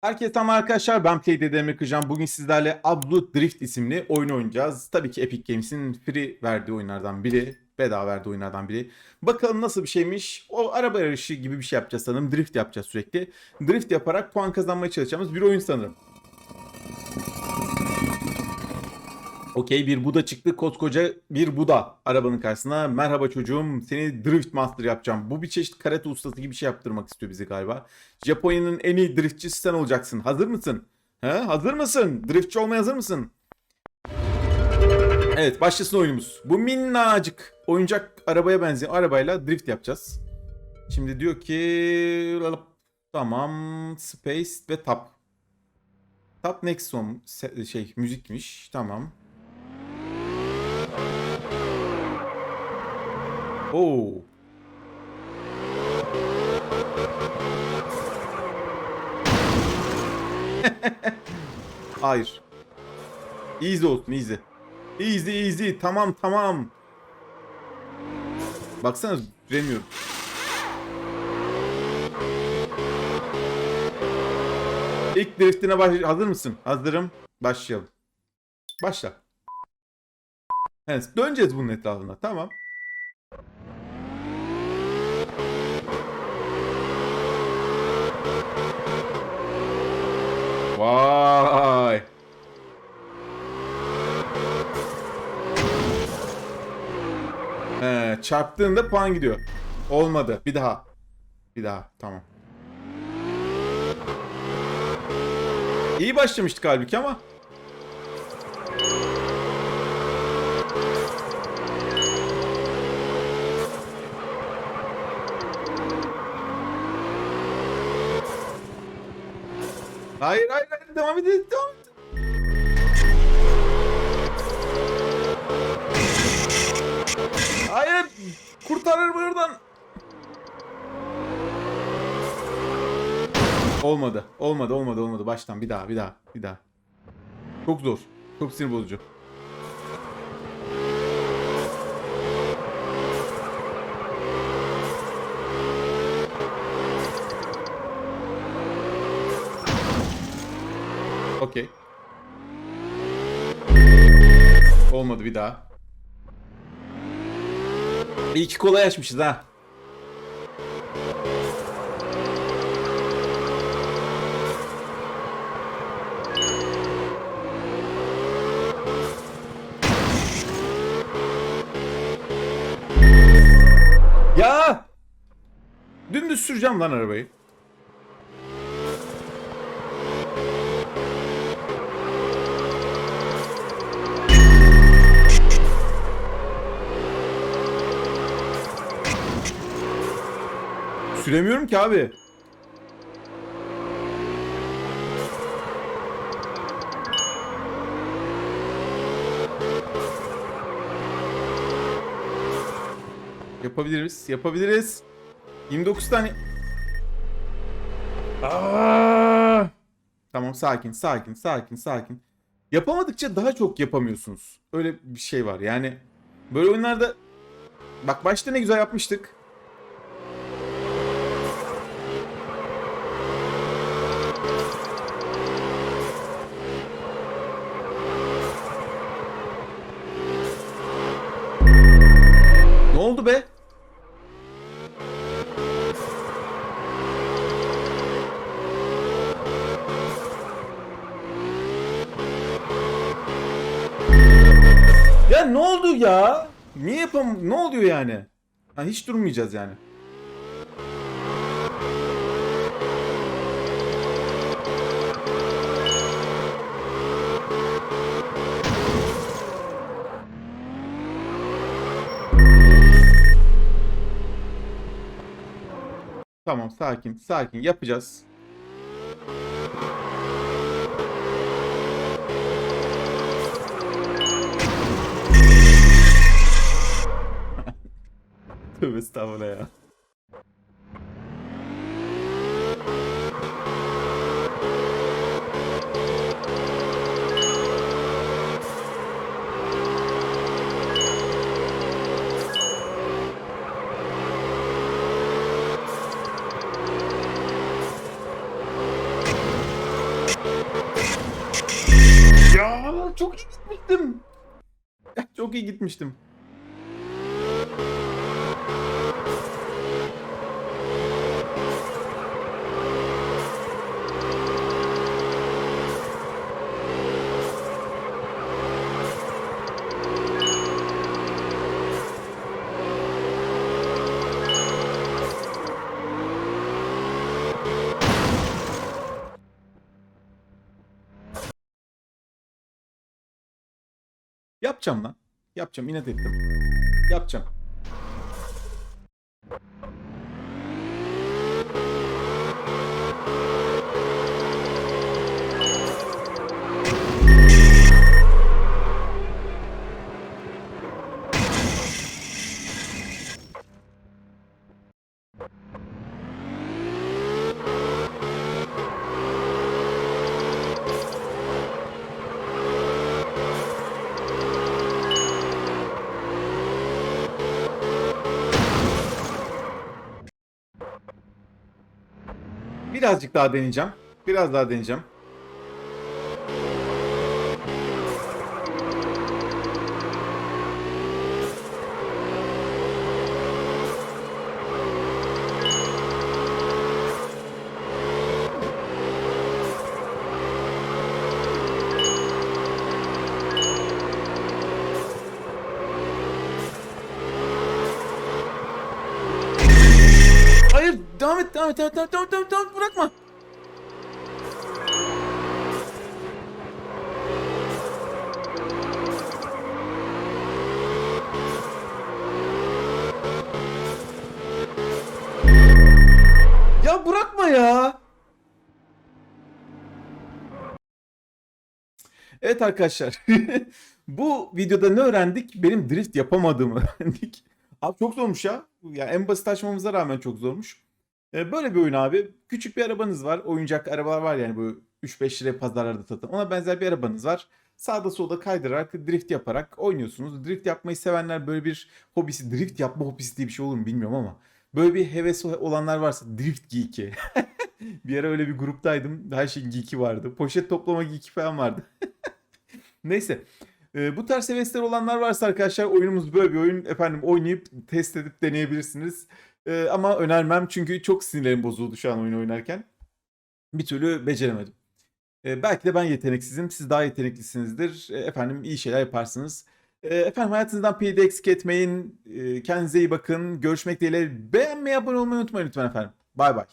Herkese selam arkadaşlar ben Playdead Emre Kırcan. Bugün sizlerle Absolute Drift isimli oyunu oynayacağız. Tabii ki Epic Games'in free verdiği oyunlardan biri. Bedava verdiği oyunlardan biri. Bakalım nasıl bir şeymiş. O araba yarışı gibi bir şey yapacağız sanırım. Drift yapacağız sürekli. Drift yaparak puan kazanmaya çalışacağımız bir oyun sanırım. Okey bir Buda çıktı. Koskoca bir Buda arabanın karşısına. Merhaba çocuğum seni Drift Master yapacağım. Bu bir çeşit karate ustası gibi bir şey yaptırmak istiyor bizi galiba. Japonya'nın en iyi driftçisi sen olacaksın. Hazır mısın? He? Hazır mısın? Driftçi olmaya hazır mısın? Evet başlasın oyunumuz. Bu minnacık oyuncak arabaya benzeyen arabayla drift yapacağız. Şimdi diyor ki tamam space ve tap. Tap next song şey müzikmiş. Tamam. Oo. Hayır. Easy olsun easy. Easy easy tamam tamam. Baksana süremiyorum. İlk driftine baş hazır mısın? Hazırım. Başlayalım. Başla. Evet, döneceğiz bunun etrafına. Tamam. Vay. He, çarptığında puan gidiyor. Olmadı. Bir daha. Bir daha. Tamam. İyi başlamıştık halbuki ama. Hayır hayır hayır devam edelim devam kurtarır buradan. Olmadı. Olmadı olmadı olmadı. Baştan bir daha bir daha bir daha. Çok zor. Çok sinir bozucu. Okey. Olmadı bir daha. İyi ki kolay açmışız ha. Ya! Dümdüz süreceğim lan arabayı. Süremiyorum ki abi. Yapabiliriz, yapabiliriz. 29 tane. Aa! Tamam sakin, sakin, sakin, sakin. Yapamadıkça daha çok yapamıyorsunuz. Öyle bir şey var. Yani böyle oyunlarda bak başta ne güzel yapmıştık. Ne oldu be? Ya ne oldu ya? Niye yapam? Ne oluyor yani? Ha, hiç durmayacağız yani. Tamam sakin sakin yapacağız. Tövbe estağfurullah ya. Çok iyi gitmiştim. Çok iyi gitmiştim. Yapacağım lan. Yapacağım. inat ettim. Yapacağım. Birazcık daha deneyeceğim. Biraz daha deneyeceğim. Hayır, devam et, devam et, devam et, devam et, devam et, devam et, bırakma. Ya bırakma ya. Evet arkadaşlar. Bu videoda ne öğrendik? Benim drift yapamadığımı öğrendik. Abi çok zormuş ya. Ya en basit açmamıza rağmen çok zormuş. Böyle bir oyun abi. Küçük bir arabanız var. Oyuncak arabalar var yani bu 3-5 liraya pazarlarda satılan. Ona benzer bir arabanız var. Sağda solda kaydırarak, drift yaparak oynuyorsunuz. Drift yapmayı sevenler böyle bir hobisi, drift yapma hobisi diye bir şey olur mu bilmiyorum ama. Böyle bir hevesi olanlar varsa drift geeki. bir ara öyle bir gruptaydım. Her şeyin geeki vardı. Poşet toplama geeki falan vardı. Neyse. Ee, bu tarz hevesler olanlar varsa arkadaşlar oyunumuz böyle bir oyun. Efendim oynayıp test edip deneyebilirsiniz. Ee, ama önermem çünkü çok sinirlerim bozuldu şu an oyun oynarken. Bir türlü beceremedim. Ee, belki de ben yeteneksizim. Siz daha yeteneklisinizdir. Ee, efendim iyi şeyler yaparsınız. Ee, efendim hayatınızdan da eksik etmeyin. Ee, kendinize iyi bakın. Görüşmek dileğiyle. Beğenmeyi, abone olmayı unutmayın lütfen efendim. Bay bay.